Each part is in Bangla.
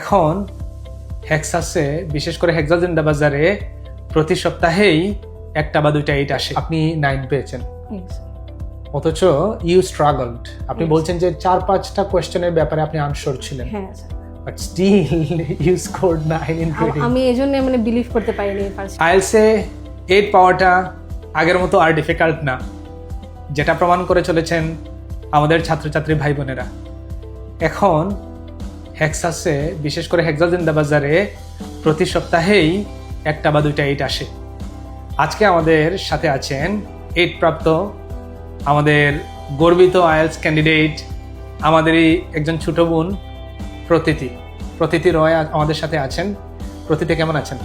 এখন হেক্সাসে বিশেষ করে হেক্সাজেন্ডা বাজারে প্রতি সপ্তাহেই একটা বা দুইটা এইট আসে। আপনি নাইন পেয়েছেন। অথচ ইউ স্ট্রাগলড আপনি বলছেন যে চার পাঁচটা কোয়েশ্চেনের ব্যাপারে আপনি আনসর ছিলেন। But still you scored nine in আমি এই জন্য মানে বিলিভ করতে পারিনি আইএলসে এইট পাওয়াটা আগের মতো আর ডিফিকাল্ট না। যেটা প্রমাণ করে চলেছেন আমাদের ছাত্রছাত্রী ভাই বোনেরা এখন হেক্সাসে বিশেষ করে হেক্সাজেন্দা বাজারে প্রতি সপ্তাহেই একটা বা দুইটা এইট আসে। আজকে আমাদের সাথে আছেন এইট প্রাপ্ত আমাদের গর্বিত আইএলস ক্যান্ডিডেট আমাদেরই একজন ছোট বোন প্রতীতি। প্রতীতি রয় আমাদের সাথে আছেন। প্রতীতি কেমন আছেন?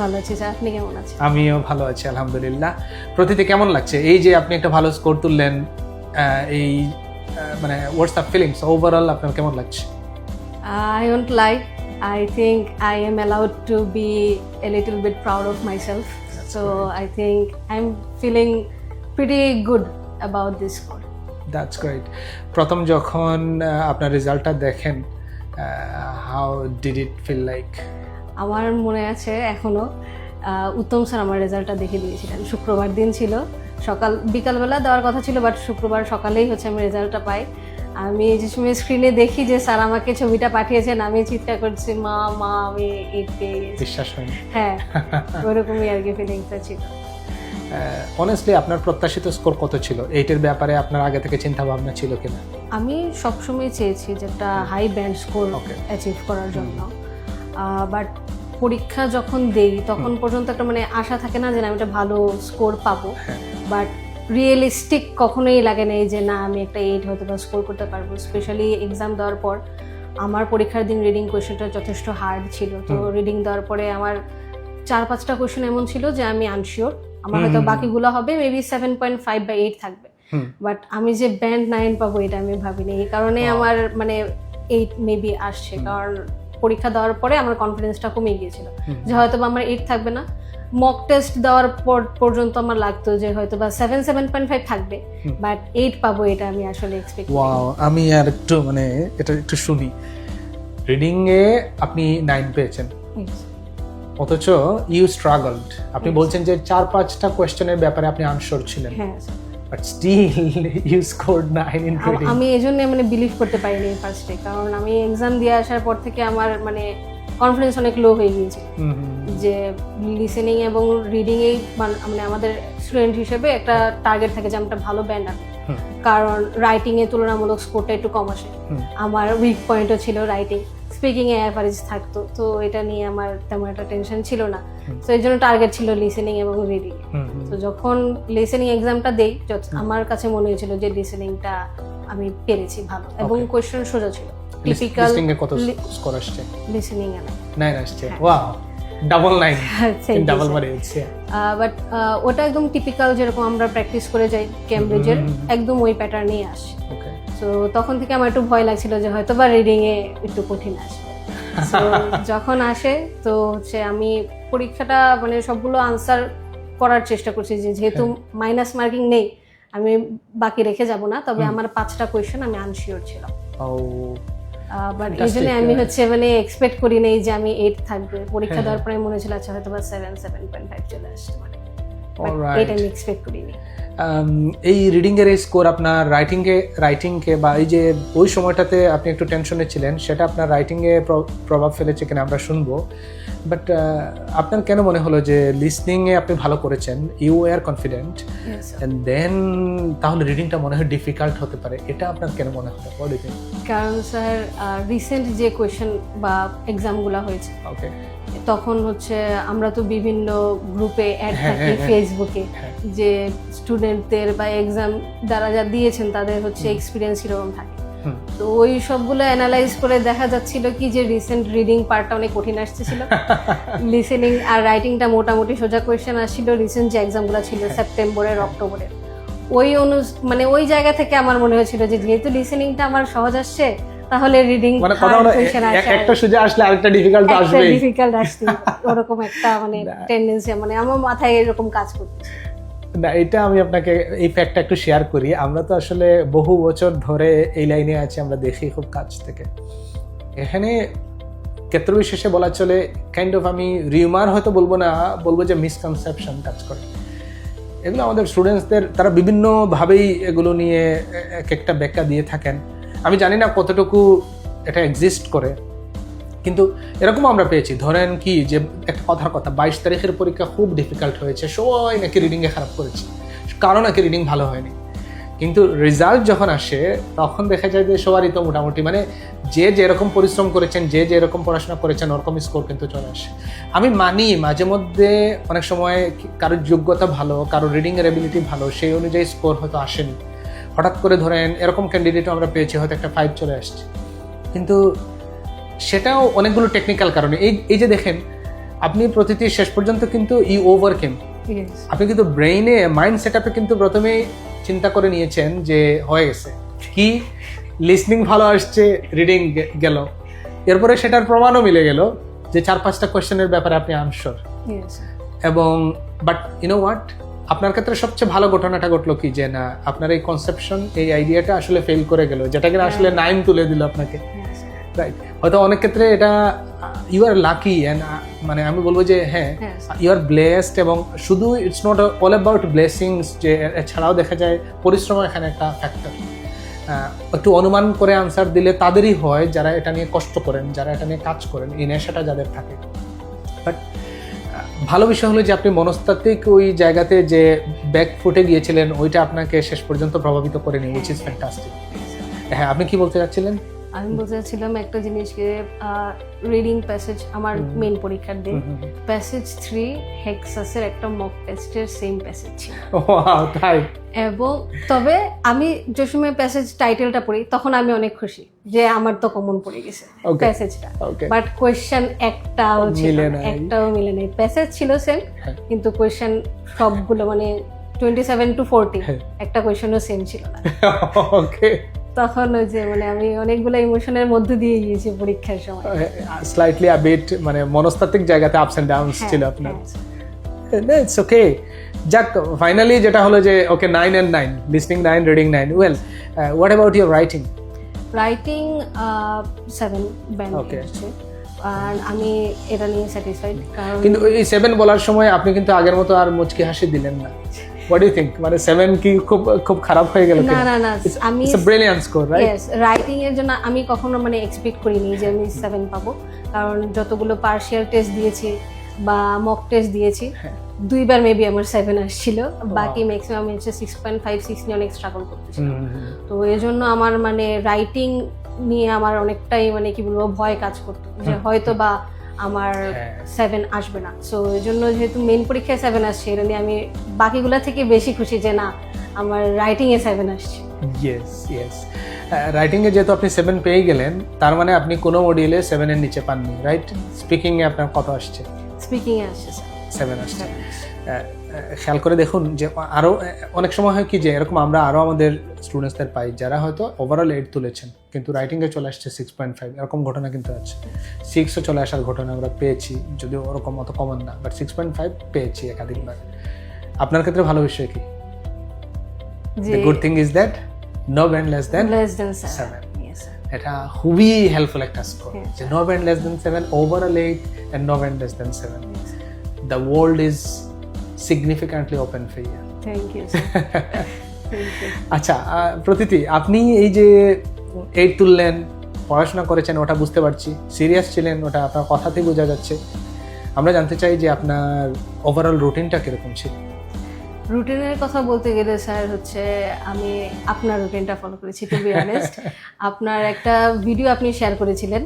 ভালো আছি স্যার আপনি কেমন আছেন? আমিও ভালো আছি আলহামদুলিল্লাহ। প্রতিতে কেমন লাগছে? এই যে আপনি একটা ভালো স্কোর তুললেন এই মানে হোয়াটস দ্য ফিলিংস ওভারঅল আপনার কেমন লাগছে? I won't lie. I think I am allowed to be a little bit proud of myself. So I think I'm feeling pretty good about this score. That's great প্রথম যখন আপনার রেজাল্টটা দেখেন how did it feel like আমার মনে আছে এখনও উত্তম স্যার আমার রেজাল্টটা দেখে দিয়েছিলেন শুক্রবার দিন ছিল সকাল বিকালবেলা দেওয়ার কথা ছিল বাট শুক্রবার সকালেই হচ্ছে আমি রেজাল্টটা পাই আমি যে সময় স্ক্রিনে দেখি যে স্যার আমাকে ছবিটা পাঠিয়েছেন আমি চিন্তা করছি মা মা আমি পেয়ে গেছি বিশ্বাস হয়নি। হ্যাঁ ওরকমই আর কি ফিলিংসটা ছিল। অনেস্টলি আপনার প্রত্যাশিত স্কোর কত ছিল? এইটের ব্যাপারে আপনার আগে থেকে চিন্তা ভাবনা ছিল কিনা? আমি সবসময় চেয়েছি যে একটা হাই ব্যান্ড স্কোর অ্যাচিভ করার জন্য। বাট পরীক্ষা যখন দেই তখন পর্যন্ত একটা মানে আশা থাকে না যে আমি একটা ভালো স্কোর পাবো। হ্যাঁ। বাট রিয়েলিস্টিক কখনোই লাগে না এই যে না আমি একটা এইট হয়তো বা স্কোর করতে পারব। স্পেশালি এক্সাম দেওয়ার পর আমার পরীক্ষার দিন রিডিং কোয়েশ্চেনটা যথেষ্ট হার্ড ছিল। তো রিডিং দেওয়ার পরে আমার চার পাঁচটা কোয়েশ্চেন এমন ছিল যে আমি আনশিওর আমার হয়তো। বাকিগুলো হবে মেবি সেভেন পয়েন্ট ফাইভ বা এইট থাকবে। বাট আমি যে ব্যান্ড নাইন পাবো এটা আমি ভাবিনি। এই কারণে আমার মানে এইট মেবি আসছে। কারণ পরীক্ষা দেওয়ার পরে আমার কনফিডেন্সটা কমে গিয়েছিল। যে হয়তো বা আমার এইট থাকবে না। মক টেস্ট দেওয়ার পর পর্যন্ত আমার লাগতো যে হয়তো বা সেভেন সেভেন পয়েন্ট ফাইভ থাকবে বাট এইট পাবো এটা আমি আসলে এক্সপেক্ট ওয়াও আমি আর একটু মানে এটা একটু শুনি। রিডিং এ আপনি নাইন পেয়েছেন। অথচ ইউ স্ট্রাগলড আপনি বলছেন যে চার পাঁচটা কোয়েশ্চেনের ব্যাপারে আপনি আনসর ছিলেন। হ্যাঁ। But still you scored nine in আম- আমি এই জন্য মানে বিলিভ করতে পারিনি ফার্স্টে কারণ আমি এক্সাম দিয়ে আসার পর থেকে আমার মানে কনফিডেন্স অনেক লো হয়ে গিয়েছে। যে লিসেনিং এবং রিডিংয়েই মানে আমাদের স্টুডেন্ট হিসেবে একটা টার্গেট থাকে যে আমি একটা ভালো ব্যান্ড আনব। কারণ রাইটিংয়ে তুলনামূলক স্কোরটা একটু কম আসে। আমার উইক পয়েন্টও ছিল রাইটিং স্পিকিং এ অ্যাভারেজ থাকতো। তো এটা নিয়ে আমার তেমন একটা টেনশন ছিল না। তো এর জন্য টার্গেট ছিল লিসেনিং এবং রিডিং তো যখন লিসেনিং এক্সামটা দেই আমার কাছে মনে হয়েছিল যে লিসেনিংটা আমি পেরেছি ভালো। এবং. কোয়েশ্চেন সোজা ছিল। টিপিক্যাল লিস্টিং এ কত স্কোর আসছে? লিসেনিং এ না। নাইন আসছে। হ্যাঁ। ওয়াও ডাবল নাইন ডাবল হচ্ছে বাট ওটা একদম টিপিক্যাল যেরকম আমরা প্র্যাকটিস করে যাই ক্যামব্রিজের হুম, হুম, হুম। একদম ওই প্যাটার্নেই আসে। তো তখন থেকে আমার একটু ভয় লাগছিল যে হয়তো বা রিডিংয়ে একটু কঠিন আসবে যখন আসে তো হচ্ছে আমি পরীক্ষাটা মানে সবগুলো আনসার করার চেষ্টা করছি যে যেহেতু মাইনাস মার্কিং নেই আমি বাকি রেখে যাব না। তবে আমার পাঁচটা কোয়েশ্চেন আমি আনশিওর ছিলাম। ও বাট এই জন্য আমি হচ্ছে মানে এক্সপেক্ট করি নাই যে আমি এইট থাকবে। পরীক্ষা হ্যাঁ, দেওয়ার পরে মনে হয়েছিল আচ্ছা হয়তো বা সেভেন সেভেন পয়েন্ট ফাইভ চলে আসতে পারে এটা আমি এক্সপেক্ট করিনি। এই রিডিংয়ের এর স্কোর আপনার রাইটিং রাইটিংকে বা এই যে ওই সময়টাতে আপনি একটু টেনশনে ছিলেন সেটা আপনার রাইটিংয়ে প্রভাব ফেলেছে কিনা আমরা শুনব। বাট আপনার কেন মনে হলো যে লিসনিং এ আপনি ভালো করেছেন? You are confident and then তাহলে রিডিংটা মনে হয় ডিফিকাল্ট হতে পারে। এটা আপনার কেন মনে হলো? কারণ স্যার রিসেন্ট যে কোয়েশ্চেন বা এক্সামগুলো হয়েছে ওকে তখন হচ্ছে আমরা তো বিভিন্ন গ্রুপে অ্যাড হ্যাঁ, থাকি হ্যাঁ, হ্যাঁ। ফেসবুকে হ্যাঁ। যে স্টুডেন্টদের বা এক্সাম যারা যা দিয়েছেন তাদের হচ্ছে এক্সপিরিয়েন্স এরকম থাকে। তো ওই সবগুলো অ্যানালাইজ করে দেখা যাচ্ছিল কি যে রিসেন্ট রিডিং পার্টটা অনেক কঠিন আসতেছিল। লিসেনিং আর রাইটিংটা মোটামুটি সোজা কোয়েশ্চেন আসছিল রিসেন্ট যে এক্সামগুলো ছিল হ্যাঁ। সেপ্টেম্বরের অক্টোবরের ওই অনু মানে ওই জায়গা থেকে আমার মনে হয়েছিল যে যেহেতু লিসেনিংটা আমার সহজ আসছে তাহলে রিডিং মানে কথা হলো এ- এ- একটা সোজা আসলে আরেকটা ডিফিকাল্ট তো আসবেই। ডিফিকাল্ট আসছে ওরকম একটা মানে। টেন্ডেন্সি মানে আমার মাথায় এরকম কাজ করতে না, এটা আমি আপনাকে এই ফ্যাক্টটা একটু শেয়ার করি। আমরা তো আসলে বহু বছর ধরে এই লাইনে আছি, আমরা দেখি খুব কাছ থেকে। এখানে ক্ষেত্র বিশেষে বলা চলে কাইন্ড অফ আমি রিউমার হয়তো বলব না, বলব যে মিসকনসেপশন কাজ করে। এগুলো আমাদের স্টুডেন্টসদের তারা বিভিন্নভাবেই এগুলো নিয়ে এক একটা ব্যাখ্যা দিয়ে থাকেন। আমি জানি না কতটুকু এটা এক্সিস্ট করে। কিন্তু এরকম আমরা পেয়েছি। ধরেন কি যে একটা কথার কথা, বাইশ তারিখের পরীক্ষা খুব ডিফিকাল্ট হয়েছে, সবাই নাকি রিডিংয়ে খারাপ করেছে। কারও নাকি রিডিং ভালো হয়নি। কিন্তু রেজাল্ট যখন আসে, তখন দেখা যায় যে সবারই তো মোটামুটি মানে যে যেরকম পরিশ্রম করেছেন, যে যেরকম পড়াশোনা করেছেন, ওরকম স্কোর কিন্তু চলে আসে। আমি মানি মাঝে মধ্যে অনেক সময় কারোর যোগ্যতা ভালো, কারোর রিডিং এবিলিটি ভালো, সেই অনুযায়ী স্কোর হয়তো আসেনি। হঠাৎ করে ধরেন এরকম ক্যান্ডিডেটও আমরা পেয়েছি, হয়তো একটা ফাইভ চলে আসছে। কিন্তু সেটাও অনেকগুলো টেকনিক্যাল কারণে। এই এই যে দেখেন আপনি প্রতিটি শেষ পর্যন্ত কিন্তু ই ওভার কেম আপনি কিন্তু ব্রেইনে মাইন্ড সেট আপে কিন্তু প্রথমেই চিন্তা করে নিয়েছেন যে হয়ে গেছে। কি? লিসনিং ভালো আসছে রিডিং গেল। এরপরে সেটার প্রমাণও মিলে গেল যে চার পাঁচটা কোয়েশ্চেনের ব্যাপারে আপনি আনসর এবং বাট ইউনো হোয়াট আপনার ক্ষেত্রে সবচেয়ে ভালো ঘটনাটা ঘটলো কি যে না আপনার এই কনসেপশন এই আইডিয়াটা আসলে ফেল করে গেল। যেটাকে আসলে নাইন তুলে দিল আপনাকে. রাইট হয়তো অনেক ক্ষেত্রে এটা ইউ আর লাকি অ্যান্ড মানে আমি বলব যে হ্যাঁ ইউ আর ব্লেসড এবং শুধু it's not all about blessings যে এছাড়াও দেখা যায় পরিশ্রম এখানে একটা ফ্যাক্টর একটু অনুমান করে আনসার দিলে তাদেরই হয় যারা এটা নিয়ে কষ্ট করেন যারা এটা নিয়ে কাজ করেন এই নেশাটা যাদের থাকে। বাট ভালো বিষয় হলো যে আপনি মনস্তাত্ত্বিক ওই জায়গাতে যে ব্যাক ফুটে গিয়েছিলেন ওইটা আপনাকে শেষ পর্যন্ত প্রভাবিত করেনি উইচ ইজ ফ্যান্টাস্টিক হ্যাঁ আপনি কি বলতে চাচ্ছিলেন? আমি বলতে চাচ্ছিলাম একটা জিনিসকে রিডিং প্যাসেজ আমার মেন পরীক্ষার দিন। প্যাসেজ থ্রি হেক্সাসের একটা মক টেস্টের সেম প্যাসেজ ছিল। তাই? এবং তবে আমি যে সময় প্যাসেজ টাইটেলটা পড়ি তখন আমি অনেক খুশি যে আমার তো কমন পড়ে গেছে প্যাসেজটা বাট কোয়েশ্চেন একটাও ছিল। একটাও মিলে নাই। প্যাসেজ ছিল সেম হ্যাঁ। কিন্তু কোয়েশ্চেন সবগুলো মানে টোয়েন্টি সেভেন টু ফোরটি। একটা কোয়েশ্চেনও সেম ছিল না। ওকে তখন ওই যে মানে আমি অনেকগুলো ইমোশনের মধ্যে দিয়ে গিয়েছি পরীক্ষার সময়। স্লাইটলি আবিট মানে মনস্তাত্ত্বিক জায়গাতে আপস এন্ড ডাউনস হ্যাঁ, ছিল আপনার। হ্যাঁ। ইটস ওকে যাক ফাইনালি যেটা হলো যে okay nine and nine listening nine reading nine well what about your writing writing seven band. হচ্ছে আর আমি এটা নিয়ে স্যাটিসফাইড কারণ কিন্তু এই সেভেন বলার সময় আপনি কিন্তু আগের মতো আর মুচকি হাসি দিলেন না। হোয়াট ইউ থিঙ্ক মানে সেভেন কি খুব খুব খারাপ হয়ে গেল না না না। আমি it's brilliant score right writing এর জন্য আমি কখনো মানে এক্সপেক্ট করিনি যে আমি সেভেন পাবো। কারণ যতগুলো পার্শিয়াল টেস্ট দিয়েছি বা মক টেস্ট দিয়েছি হ্যাঁ। দুইবার মেবি আমার সেভেন আসছিল। বাকি ম্যাক্সিমাম হচ্ছে সিক্স পয়েন্ট ফাইভ সিক্স নিয়ে অনেক স্ট্রাগল করতেছি। তো এই জন্য আমার মানে রাইটিং নিয়ে আমার অনেকটাই মানে কি বলব ভয় কাজ করতো। যে হয়তো বা আমার হ্যাঁ। সেভেন আসবে না। সো এই জন্য যেহেতু মেন পরীক্ষায় সেভেন আসছে এটা নিয়ে আমি বাকিগুলো থেকে বেশি খুশি যে না আমার রাইটিং এ সেভেন আসছে। ইয়েস ইয়েস রাইটিংয়ে যেহেতু আপনি সেভেন পেয়ে গেলেন তার মানে আপনি কোনো মডিউলে সেভেনের নিচে পাননি রাইট স্পিকিংয়ে আপনার কত আসছে? স্পিকিংয়ে আসছে স্যার সেভেন আসছে। খেয়াল করে দেখুন যে আরও অনেক সময় হয় কি যে এরকম আমরা আরও আমাদের স্টুডেন্টসদের পাই যারা হয়তো ওভারঅল এইট তুলেছেন কিন্তু রাইটিংয়ে চলে আসছে সিক্স পয়েন্ট ফাইভ এরকম ঘটনা কিন্তু আছে। সিক্সও চলে আসার ঘটনা আমরা পেয়েছি যদিও ওরকম অত কমন না বাট সিক্স পয়েন্ট ফাইভ পেয়েছি একাধিকবার। আপনার ক্ষেত্রে ভালো বিষয় কি? Good thing is that no band less than seven এটা খুবই হেল্পফুল একটা স্কোর. যে no band less than seven overall eight and no band less than seven the world is significantly open for you. Thank you. আচ্ছা প্রতিটি প্রতীতি আপনি এই যে এইট তুললেন পড়াশোনা করেছেন ওটা বুঝতে পারছি সিরিয়াস ছিলেন ওটা আপনার কথাতেই বোঝা যাচ্ছে আমরা জানতে চাই যে আপনার ওভারঅল রুটিনটা কীরকম ছিল রুটিনের কথা বলতে গেলে স্যার হচ্ছে আমি আপনার রুটিনটা ফলো করেছি টু বি অনেস্ট আপনার একটা ভিডিও আপনি শেয়ার করেছিলেন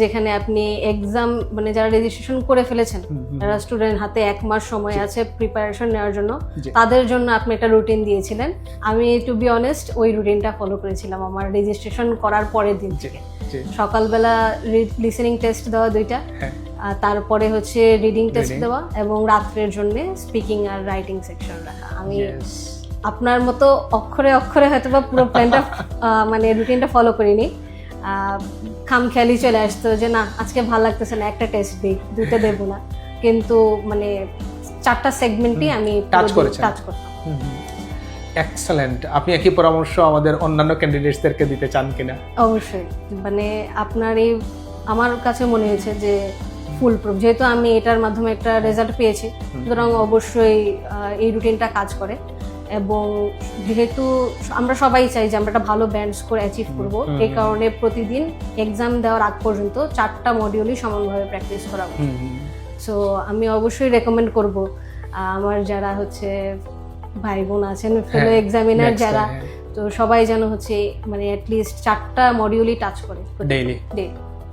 যেখানে আপনি এক্সাম মানে যারা রেজিস্ট্রেশন করে ফেলেছেন। যারা স্টুডেন্ট হাতে এক মাস সময় আছে প্রিপারেশন নেওয়ার জন্য তাদের জন্য আপনি একটা রুটিন দিয়েছিলেন। আমি টু বি অনেস্ট ওই রুটিনটা ফলো করেছিলাম আমার রেজিস্ট্রেশন করার পরের দিন থেকে। সকালবেলা লিসেনিং টেস্ট দেওয়া দুইটা হ্যাঁ। আর তারপরে হচ্ছে রিডিং টেস্ট দেওয়া এবং রাত্রের জন্য স্পিকিং আর রাইটিং সেকশন রাখা। আমি আপনার মতো অক্ষরে অক্ষরে হয়তো বা পুরো প্ল্যানটা মানে রুটিনটা ফলো করিনি। খাম খেয়ালি চলে আসতো যে না আজকে ভালো লাগতেছে না একটা টেস্ট দিই দুইটা দেবো না। কিন্তু মানে চারটা সেগমেন্টই আমি টাচ করতাম। এক্সেলেন্ট আপনি একই পরামর্শ আমাদের অন্যান্য ক্যান্ডিডেটসদেরকে দিতে চান কিনা? অবশ্যই। মানে আপনার এই আমার কাছে মনে হয়েছে যে ফুল প্রুফ যেহেতু আমি এটার মাধ্যমে একটা রেজাল্ট পেয়েছি সুতরাং অবশ্যই এই রুটিনটা কাজ করে। এবং যেহেতু আমরা সবাই চাই যে আমরা একটা ভালো ব্যান্ড স্কোর অ্যাচিভ করব এই কারণে প্রতিদিন এক্সাম দেওয়ার আগ পর্যন্ত চারটা মডিউলই সমানভাবে প্র্যাকটিস করা। সো আমি অবশ্যই রেকমেন্ড করব আমার যারা হচ্ছে ভাই বোন আছেন ফেলো হ্যাঁ, এক্সামিনার যারা হ্যাঁ, তো সবাই যেন হচ্ছে মানে অ্যাটলিস্ট চারটা মডিউলই টাচ করে ডেইলি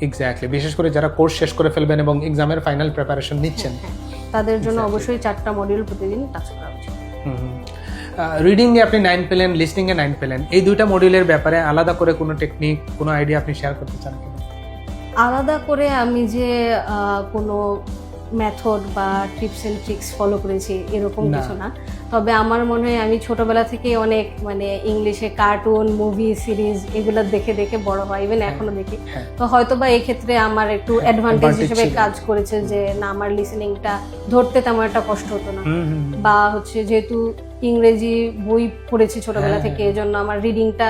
এক্স্যাক্টলি বিশেষ করে যারা কোর্স শেষ করে ফেলবেন এবং এক্সামের ফাইনাল প্রিপারেশন নিচ্ছেন। তাদের জন্য অবশ্যই চারটা মডিউল প্রতিদিন টাচ করা উচিত। রিডিং এ আপনি নাইন পেলেন লিসনিং এ নাইন পেলেন। এই দুইটা মডিউলের ব্যাপারে আলাদা করে কোনো টেকনিক কোনো আইডিয়া আপনি শেয়ার করতে চান? আলাদা করে আমি যে কোনো মেথড বা টিপস এন্ড ট্রিক্স ফলো করেছি এরকম কিছু না। তবে আমার মনে হয় আমি ছোটবেলা থেকে অনেক মানে ইংলিশে কার্টুন মুভি সিরিজ এগুলো দেখে দেখে বড় হয় ইভেন হ্যাঁ। এখনও দেখি হ্যাঁ। তো হয়তো বা এই ক্ষেত্রে আমার একটু অ্যাডভান্টেজ হিসেবে কাজ করেছে যে না আমার লিসেনিংটা ধরতে তেমন একটা কষ্ট হতো না। বা হচ্ছে যেহেতু ইংরেজি বই পড়েছি ছোটবেলা হ্যাঁ, থেকে। এজন্য আমার রিডিংটা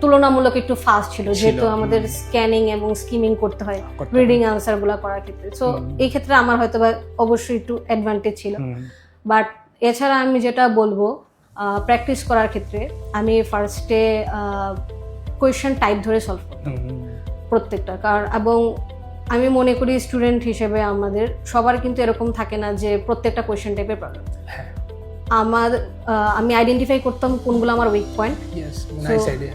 তুলনামূলক একটু ফাস্ট ছিল যেহেতু আমাদের স্ক্যানিং এবং স্কিমিং করতে হয় রিডিং আনসারগুলা করার ক্ষেত্রে সো। এই ক্ষেত্রে আমার হয়তো বা অবশ্যই একটু অ্যাডভান্টেজ ছিল বাট এছাড়া আমি যেটা বলব প্র্যাকটিস করার ক্ষেত্রে আমি ফার্স্টে কোয়েশ্চেন টাইপ ধরে সলভ করি। প্রত্যেকটা। কারণ এবং আমি মনে করি স্টুডেন্ট হিসেবে আমাদের সবার কিন্তু এরকম থাকে না যে প্রত্যেকটা কোয়েশ্চেন টাইপের প্রবলেম আমার আমি আইডেন্টিফাই করতাম কোনগুলো আমার উইক পয়েন্ট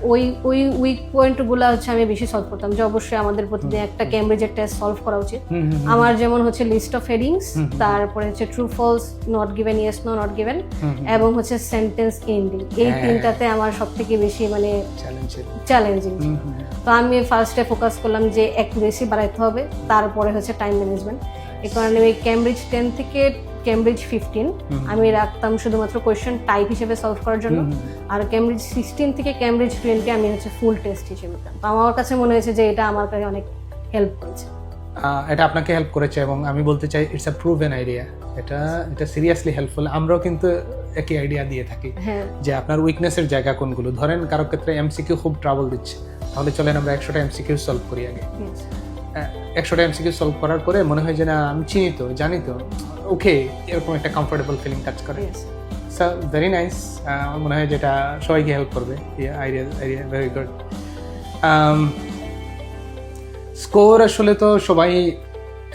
ওই ওই উইক পয়েন্টগুলো হচ্ছে আমি বেশি সলভ করতাম যে অবশ্যই আমাদের প্রতিদিন একটা ক্যামব্রিজের টেস্ট সলভ করা উচিত। আমার যেমন হচ্ছে লিস্ট অফ হেডিংস। তারপরে হচ্ছে true false not given yes no not given এবং হচ্ছে সেন্টেন্স এন্ডিং এই হ্যাঁ। তিনটাতে আমার সব থেকে বেশি মানে চ্যালেঞ্জিং তো আমি ফার্স্টে ফোকাস করলাম যে অ্যাকুরেসি বাড়াইতে হবে তারপরে হচ্ছে টাইম ম্যানেজমেন্ট এই কারণে ওই ক্যামব্রিজ টেন থেকে ক্যামব্রিজ ফিফটিন আমি রাখতাম শুধুমাত্র কোয়েশ্চেন টাইপ হিসেবে সলভ করার জন্য। আর ক্যামব্রিজ সিক্সটিন থেকে ক্যামব্রিজ টোয়েন্টি আমি হচ্ছে ফুল টেস্ট হিসেবে। তো আমার কাছে মনে হয়েছে যে এটা আমার কাছে অনেক হেল্প করেছে। এটা আপনাকে হেল্প করেছে এবং আমি বলতে চাই ইটস আ প্রুভেন আইডিয়া এটা এটা সিরিয়াসলি হেল্পফুল আমরাও কিন্তু একই আইডিয়া দিয়ে থাকি হ্যাঁ। যে আপনার উইকনেসের জায়গা কোনগুলো। ধরেন কারও ক্ষেত্রে এমসিকিউ খুব ট্রাবল দিচ্ছে। তাহলে চলেন আমরা একশোটা এমসিকিউ সলভ করি আগে. একশোটা এমসিকিউ সলভ করার পরে মনে হয় যে না আমি চিনি তো জানি তো। ওকে এরকম একটা কমফোর্টেবল ফিলিং কাজ করে। স্যার ভেরি নাইস আমার মনে হয় যেটা সবাইকে হেল্প করবে। Idea idea very good score আসলে তো সবাই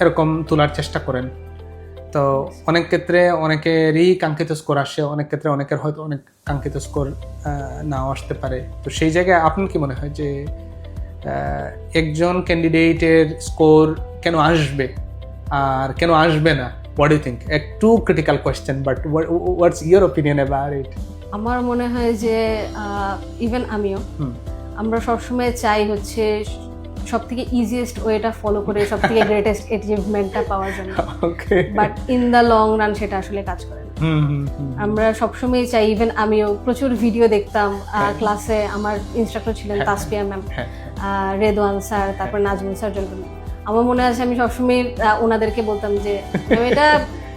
এরকম তোলার চেষ্টা করেন। তো অনেক ক্ষেত্রে অনেকেরই কাঙ্ক্ষিত স্কোর আসে অনেক ক্ষেত্রে অনেকের হয়তো অনেক কাঙ্ক্ষিত স্কোর নাও আসতে পারে। তো সেই জায়গায় আপনার কি মনে হয় যে একজন ক্যান্ডিডেটের স্কোর কেন আসবে আর কেন আসবে না? হোয়াট ইউ থিঙ্ক একটু critical question but what's your opinion about it আমার মনে হয় যে ইভেন আমিও আমরা সবসময় চাই হচ্ছে সব থেকে ইজিয়েস্ট ওয়েটা ফলো করে সব থেকে গ্রেটেস্ট অ্যাচিভমেন্টটা পাওয়ার জন্য। But in the long run সেটা আসলে কাজ করে না। আমরা সবসময় চাই ইভেন আমিও প্রচুর ভিডিও দেখতাম হ্যাঁ। ক্লাসে আমার ইনস্ট্রাক্টর ছিলেন হ্যাঁ, তাসফিয়া ম্যাম হ্যাঁ রেদওয়ান স্যার তারপর নাজমুল স্যার যখন আমার মনে আছে আমি সবসময় ওনাদেরকে বলতাম যে "ম্যাম, এটা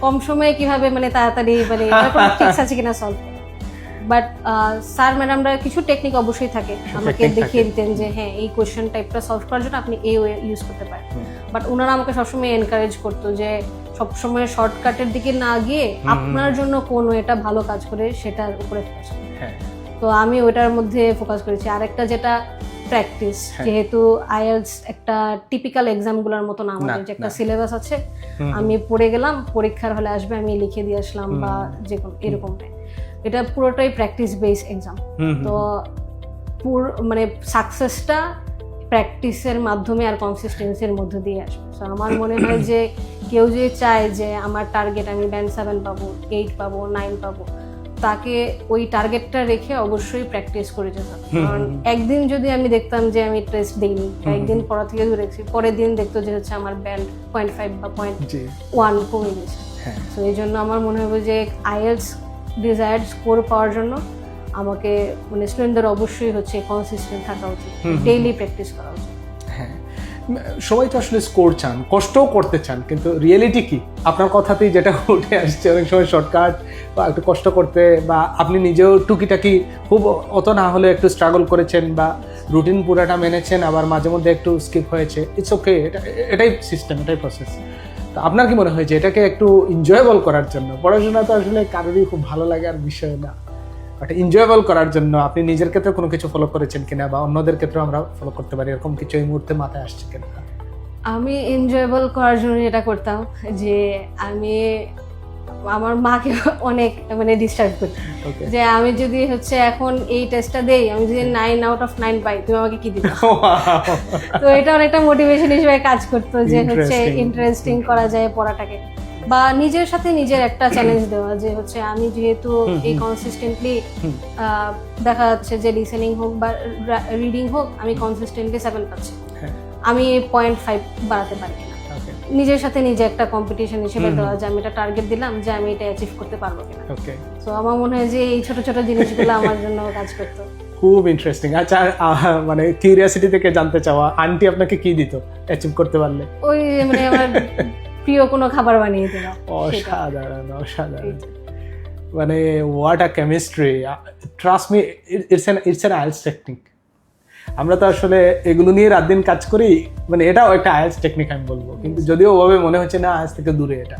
কম সময়ে কীভাবে মানে তাড়াতাড়ি মানে ট্রিক্স আছে কিনা সলভ বাট স্যার ম্যাডামরা কিছু টেকনিক অবশ্যই থাকে। আমাকে দেখিয়ে দিতেন যে হ্যাঁ এই কোয়েশ্চেন টাইপটা সলভ করার জন্য আপনি এই ওয়ে ইউজ করতে পারেন। বাট ওনারা আমাকে সবসময় এনকারেজ করতো যে সবসময় শর্টকাটের দিকে না গিয়ে আপনার জন্য কোন ওয়েটা ভালো কাজ করে সেটার উপরে ফোকাস হ্যাঁ। তো আমি ওটার মধ্যে ফোকাস করেছি। আরেকটা যেটা প্র্যাকটিস। যেহেতু আইএলস একটা টিপিক্যাল এক্সামগুলোর মতো না আমাদের যে একটা সিলেবাস আছে আমি পড়ে গেলাম পরীক্ষার হলে আসবে আমি লিখে দিয়ে আসলাম বা যে কোনো এরকম। এটা পুরোটাই প্র্যাকটিস বেস এক্সাম তো পুর মানে সাকসেসটা প্র্যাকটিসের মাধ্যমে আর কনসিস্টেন্সির মধ্য দিয়ে আসবে। তো আমার মনে হয় যে কেউ যে চায় যে আমার টার্গেট আমি ব্যান্ড সেভেন পাবো এইট পাবো নাইন পাবো তাকে ওই টার্গেটটা রেখে অবশ্যই প্র্যাকটিস করে যেতে হবে। হুম, কারণ একদিন যদি আমি দেখতাম যে আমি টেস্ট দিইনি একদিন পড়া থেকে দূরে রেখেছি পরের দিন দেখতো যে হচ্ছে আমার ব্যান্ড পয়েন্ট ফাইভ বা পয়েন্ট ওয়ান কমে গেছে। হ্যাঁ। তো এই জন্য আমার মনে হবে যে আইএলস ডিজায়ার্ড স্কোর পাওয়ার জন্য আমাকে মানে স্টুডেন্টদের অবশ্যই হচ্ছে কনসিস্টেন্ট থাকা উচিত। ডেইলি প্র্যাকটিস করা উচিত। হ্যাঁ। সবাই তো আসলে স্কোর চান কষ্টও করতে চান কিন্তু রিয়েলিটি কি? আপনার কথাতেই যেটা উঠে আসছে অনেক সময় শর্টকাট বা একটু কষ্ট করতে বা আপনি নিজেও টুকিটাকি খুব অত না হলে একটু স্ট্রাগল করেছেন বা রুটিন পুরাটা মেনেছেন, আবার মাঝে মধ্যে একটু স্কিপ হয়েছে ইটস ওকে এটা, এটাই সিস্টেম এটাই প্রসেস তো আপনার কি মনে হয় যে এটাকে একটু এনজয়েবল করার জন্য? পড়াশোনা তো আসলে কারোরই খুব ভালো লাগার বিষয় না। বাট এনজয়েবল করার জন্য আপনি নিজের ক্ষেত্রে কোনো কিছু ফলো করেছেন কিনা বা অন্যদের ক্ষেত্রেও আমরা ফলো করতে পারি, এরকম কিছু এই মুহূর্তে মাথায় আসছে কিনা? আমি এনজয়েবল করার জন্য যেটা করতাম যে আমি আমার মাকে অনেক মানে ডিস্টার্ব করি। যে আমি যদি হচ্ছে এখন এই টেস্টটা দেই আমি যদি নাইন আউট অফ নাইন পাই তুমি আমাকে কি দিবে? তো এটা অনেকটা মোটিভেশন হিসেবে কাজ করতো যে হচ্ছে ইন্টারেস্টিং করা যায় পড়াটাকে। বা নিজের সাথে নিজের একটা চ্যালেঞ্জ দেওয়া যে হচ্ছে আমি যেহেতু এই কনসিস্টেন্টলি দেখা যাচ্ছে যে লিসেনিং হোক বা রিডিং হোক আমি কনসিস্টেন্টলি সেভেন পাচ্ছি। হ্যাঁ। আমি পয়েন্ট ফাইভ বাড়াতে পারি। নিজের সাথে নিজে একটা কম্পিটিশন হিসেবে। দেওয়া যে আমি এটা টার্গেট দিলাম যে আমি এটা অ্যাচিভ করতে পারব কিনা। ওকে তো আমার মনে হয় যে এই ছোট ছোট জিনিসগুলো আমার জন্য কাজ করতো। খুব ইন্টারেস্টিং আচ্ছা মানে কিউরিয়াসিটি থেকে জানতে চাওয়া আন্টি আপনাকে কি দিত অ্যাচিভ করতে পারলে? ওই মানে আমার প্রিয় কোনো খাবার বানিয়ে সেটা। অসাধারণ অসাধারণ। মানে what a chemistry trust me it's an it's an IELTS technique আমরা তো আসলে এগুলো নিয়ে রাত দিন কাজ করি মানে এটাও একটা আইলস টেকনিক আমি বলব। কিন্তু যদিও ওভাবে মনে হচ্ছে না আজ থেকে দূরে এটা।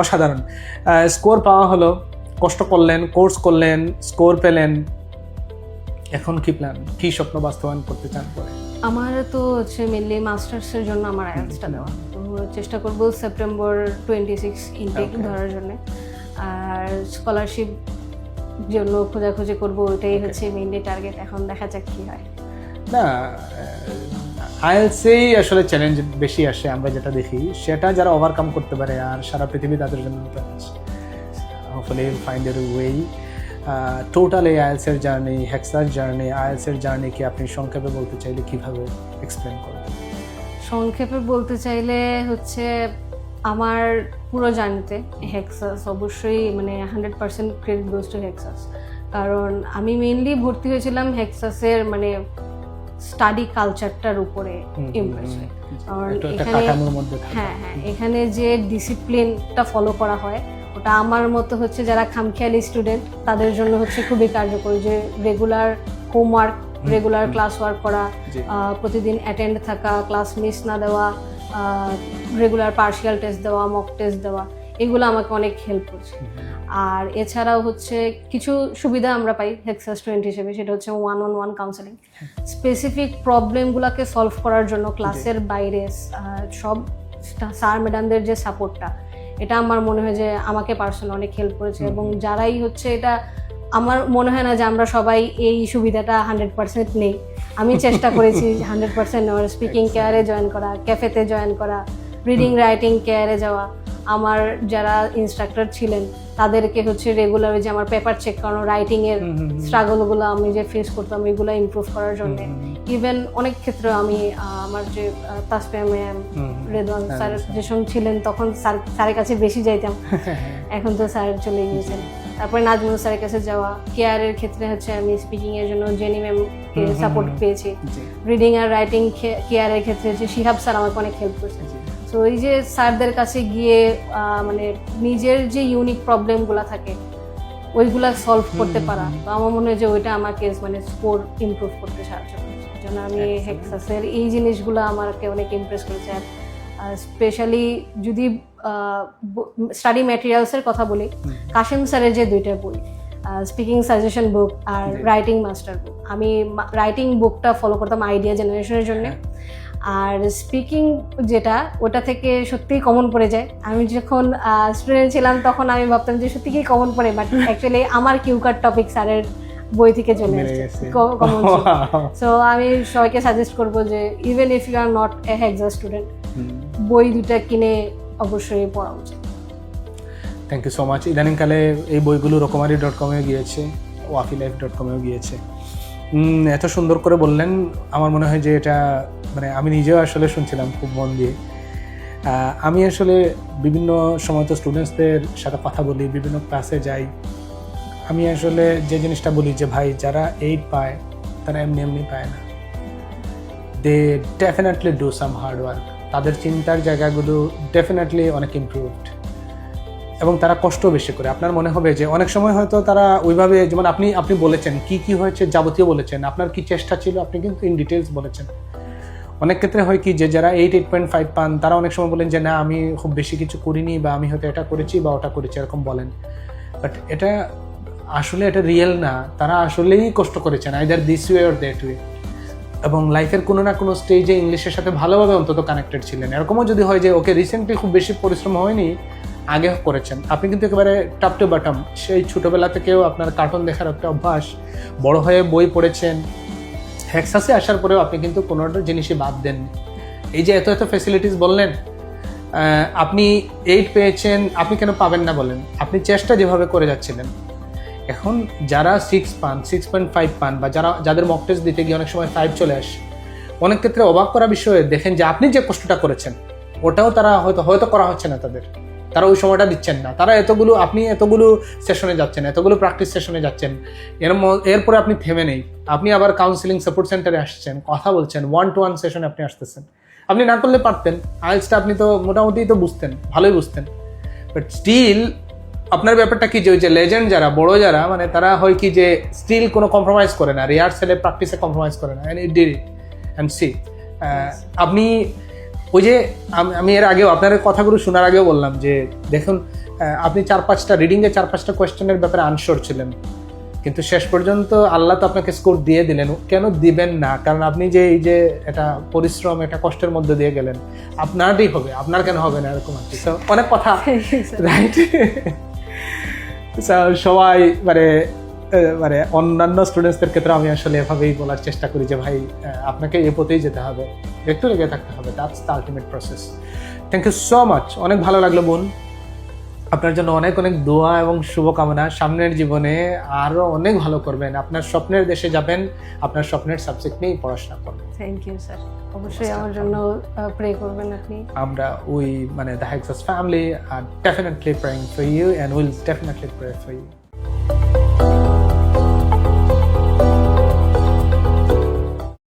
অসাধারণ। স্কোর পাওয়া হলো কষ্ট করলেন কোর্স করলেন স্কোর পেলেন। এখন কি প্ল্যান কি স্বপ্ন বাস্তবায়ন করতে চান পরে? আমার তো হচ্ছে মেনলি মাস্টার্সের জন্য আমার আয়ালসটা দেওয়া। তো চেষ্টা করব সেপ্টেম্বর টোয়েন্টি সিক্স ইনটেক ধরার জন্য। আর স্কলারশিপ জন্য খোঁজাখুঁজি করব ওইটাই হচ্ছে মেইনলি টার্গেট এখন দেখা যাক কি হয়। না আইএলসেই আসলে চ্যালেঞ্জ বেশি আসে আমরা যেটা দেখি সেটা যারা ওভারকাম করতে পারে আর সারা পৃথিবী তাদের জন্য হোপফুলি ফাইন্ড এর ওয়ে টোটাল এই আইএলসের জার্নি হেক্সার জার্নি আইএলসের জার্নি কি আপনি সংক্ষেপে বলতে চাইলে কীভাবে এক্সপ্লেন করবেন? সংক্ষেপে বলতে চাইলে হচ্ছে আমার পুরো জানতে হেক্সাস অবশ্যই মানে hundred percent credit goes to Hexa's কারণ আমি মেনলি ভর্তি হয়েছিলাম হেক্সাসের মানে স্টাডি কালচারটার উপরে ইমপ্রেস হয়ে। কারণ এখানে। হ্যাঁ হ্যাঁ এখানে যে ডিসিপ্লিনটা ফলো করা হয় ওটা আমার মতো হচ্ছে যারা খামখেয়ালি স্টুডেন্ট তাদের জন্য হচ্ছে খুবই কার্যকর যে regular homework regular class work করা প্রতিদিন অ্যাটেন্ড থাকা ক্লাস মিস না দেওয়া রেগুলার পার্শিয়াল টেস্ট দেওয়া মক টেস্ট দেওয়া এগুলো আমাকে অনেক হেল্প করছে। আর এছাড়াও হচ্ছে কিছু সুবিধা আমরা পাই হেক্সাস স্টুডেন্ট হিসেবে সেটা হচ্ছে one on one counselling specific প্রবলেমগুলোকে solve করার জন্য ক্লাসের বাইরে সব স্যার ম্যাডামদের যে সাপোর্টটা এটা আমার মনে হয় যে আমাকে পার্সোনাল অনেক হেল্প করেছে। এবং যারাই হচ্ছে এটা আমার মনে হয় না যে আমরা সবাই এই সুবিধাটা হান্ড্রেড পার্সেন্ট নেই। আমি চেষ্টা করেছি হান্ড্রেড পার্সেন্ট নেওয়ার স্পিকিং কেয়ারে জয়েন করা ক্যাফেতে জয়েন করা রিডিং রাইটিং কেয়ারে যাওয়া। আমার যারা ইনস্ট্রাক্টর ছিলেন তাদেরকে হচ্ছে রেগুলার যে আমার পেপার চেক করানো রাইটিং এর। স্ট্রাগলগুলো আমি যে ফেস করতাম এগুলো ইমপ্রুভ করার জন্য। ইভেন অনেক ক্ষেত্রে আমি আমার যে তাসপিয়া ম্যাম। রেদওয়ান হ্যাঁ, স্যার হ্যাঁ। যেসব ছিলেন তখন স্যার স্যারের কাছে বেশি যাইতাম। এখন তো স্যার চলে গিয়েছেন। তারপরে নাজমুল স্যারের কাছে যাওয়া। কেয়ারের ক্ষেত্রে হচ্ছে আমি স্পিকিং এর জন্য জেনি হুম, সাপোর্ট পেয়েছি। রিডিং আর রাইটিং কেয়ারের ক্ষেত্রে হচ্ছে শিহাব স্যার আমাকে অনেক হেল্প করেছে। তো এই যে স্যারদের কাছে গিয়ে মানে নিজের যে ইউনিক প্রবলেমগুলো থাকে ওইগুলা সলভ করতে পারা। তো আমার মনে হয় যে ওইটা আমাকে মানে স্কোর ইমপ্রুভ করতে সাহায্য করেছে জন্য আমি. হেক্সাসের এই জিনিসগুলো আমাকে অনেক ইমপ্রেস করেছে। আর স্পেশালি যদি স্টাডি ম্যাটেরিয়ালসের কথা বলি। কাশিম স্যারের যে দুইটা বই স্পিকিং সাজেশন বুক আর রাইটিং মাস্টার বুক আমি রাইটিং বুকটা ফলো করতাম আইডিয়া জেনারেশনের জন্য। আর স্পিকিং যেটা ওটা থেকে সত্যিই কমন পড়ে যায়। আমি যখন স্টুডেন্ট ছিলাম তখন আমি ভাবতাম যে সত্যি কি কমন পড়ে বাট অ্যাকচুয়ালি আমার কিউকার টপিক স্যারের বই থেকে চলে গেছে। কমন সো আমি সবাইকে সাজেস্ট করব যে even if you are not a Hexa student বই দুটা কিনে অবশ্যই পড়া উচিত। থ্যাংক ইউ সো মাচ ইদানিংকালে এই বইগুলো রকমারি ডট কমেও গিয়েছে ওয়াফি লাইফ ডট কমেও গিয়েছে। এত সুন্দর করে বললেন, আমার মনে হয় যে এটা মানে আমি নিজেও আসলে শুনছিলাম খুব মন দিয়ে। আমি আসলে বিভিন্ন সময় তো স্টুডেন্টসদের সাথে কথা বলি, বিভিন্ন ক্লাসে যাই। আমি আসলে যে জিনিসটা বলি যে, ভাই, যারা এইট পায়, তারা এমনি এমনি পায় না। They definitely do some hard work তাদের চিন্তার জায়গাগুলো ডেফিনেটলি অনেক ইমপ্রুভড এবং তারা কষ্ট বেশি করে। আপনার মনে হবে যে অনেক সময় হয়তো তারা ওইভাবে যেমন আপনি আপনি বলেছেন, কি কি হয়েছে যাবতীয় বলেছেন, আপনার কি চেষ্টা ছিল? আপনি কিন্তু ইন ডিটেলস বলেছেন। অনেক ক্ষেত্রে হয় কি যে যারা এইট এইট পয়েন্ট ফাইভ পান, তারা অনেক সময় বলেন যে না, আমি খুব বেশি কিছু করিনি বা আমি হয়তো এটা করেছি বা ওটা করেছি, এরকম বলেন। বাট এটা আসলে এটা রিয়েল না। তারা আসলেই কষ্ট করেছেন either this way or that way এবং লাইফের কোনো না কোনো স্টেজে ইংলিশের সাথে ভালোভাবে অন্তত কানেক্টেড ছিলেন। এরকমও যদি হয় যে ওকে রিসেন্টলি খুব বেশি পরিশ্রম হয়নি আগে করেছেন। আপনি কিন্তু একেবারে টপ টু বাটম সেই ছোটোবেলা থেকেও আপনার কার্টুন দেখার একটা অভ্যাস, বড় হয়ে বই পড়েছেন। হ্যাক্সাসে আসার পরেও আপনি কিন্তু কোনোটা জিনিসই বাদ দেননি। এই যে এত এত ফেসিলিটিস বললেন আপনি এইট পেয়েছেন, আপনি কেন পাবেন না বলেন? আপনি চেষ্টা যেভাবে করে যাচ্ছিলেন। এখন যারা সিক্স পান সিক্স পয়েন্ট ফাইভ পান বা যারা, যাদের মক টেস্ট দিতে গিয়ে অনেক সময় ফাইভ চলে আসে, অনেক ক্ষেত্রে অবাক করা বিষয়ে দেখেন যে আপনি যে কষ্টটা করেছেন, ওটাও তারা হয়তো হয়তো করা হচ্ছে না তাদের। তারা ওই সময়টা দিচ্ছেন না। তারা এতগুলো, আপনি এতগুলো সেশনে যাচ্ছেন, এতগুলো প্র্যাকটিস সেশনে যাচ্ছেন, এর এরপরে আপনি থেমে নেই। আপনি আবার কাউন্সিলিং সাপোর্ট সেন্টারে আসছেন, কথা বলছেন ওয়ান টু ওয়ান সেশনে আপনি আসতেছেন। আপনি না করলে পারতেন আইএলসটা আপনি তো মোটামুটি তো বুঝতেন, ভালোই বুঝতেন। বাট স্টিল আপনার ব্যাপারটা কি যে ওই যে লেজেন্ড যারা, বড় যারা মানে তারা হয় কি যে স্টিল কোনো কম্প্রোমাইজ করে না রিহার্সেলে প্র্যাকটিসে কম্প্রোমাইজ করে না and it did it and see আপনি ওই যে আমি এর আগেও আপনার কথাগুলো শোনার আগেও বললাম যে দেখুন আপনি চার পাঁচটা রিডিংয়ে চার পাঁচটা কোয়েশ্চেনের ব্যাপারে আনশোর ছিলেন। কিন্তু শেষ পর্যন্ত আল্লাহ তো আপনাকে স্কোর দিয়ে দিলেন। কেন দিবেন না? কারণ আপনি যে এই যে এটা পরিশ্রম এটা কষ্টের মধ্যে দিয়ে গেলেন আপনারই হবে। আপনার কেন হবে না এরকম আর কি? অনেক কথা। রাইট সবাই মানে মানে অন্যান্য স্টুডেন্টসদের ক্ষেত্রে আমি আসলে এভাবেই বলার চেষ্টা করি যে ভাই আপনাকে এ পথেই যেতে হবে। একটু লেগে থাকতে হবে। That's the ultimate process thank you so much অনেক ভালো লাগল বোন। আপনার জন্য অনেক অনেক দোয়া এবং শুভকামনা। সামনের জীবনে আরও অনেক ভালো করবেন। আপনার স্বপ্নের দেশে যাবেন। আপনার স্বপ্নের সাবজেক্ট নিয়েই পড়াশোনা করবেন। থ্যাংক ইউ স্যার অবশ্যই আমার জন্য প্রে করবেন আপনি। আমরা ওই মানে the Hexa's family R definitely praying for you and will definitely pray for you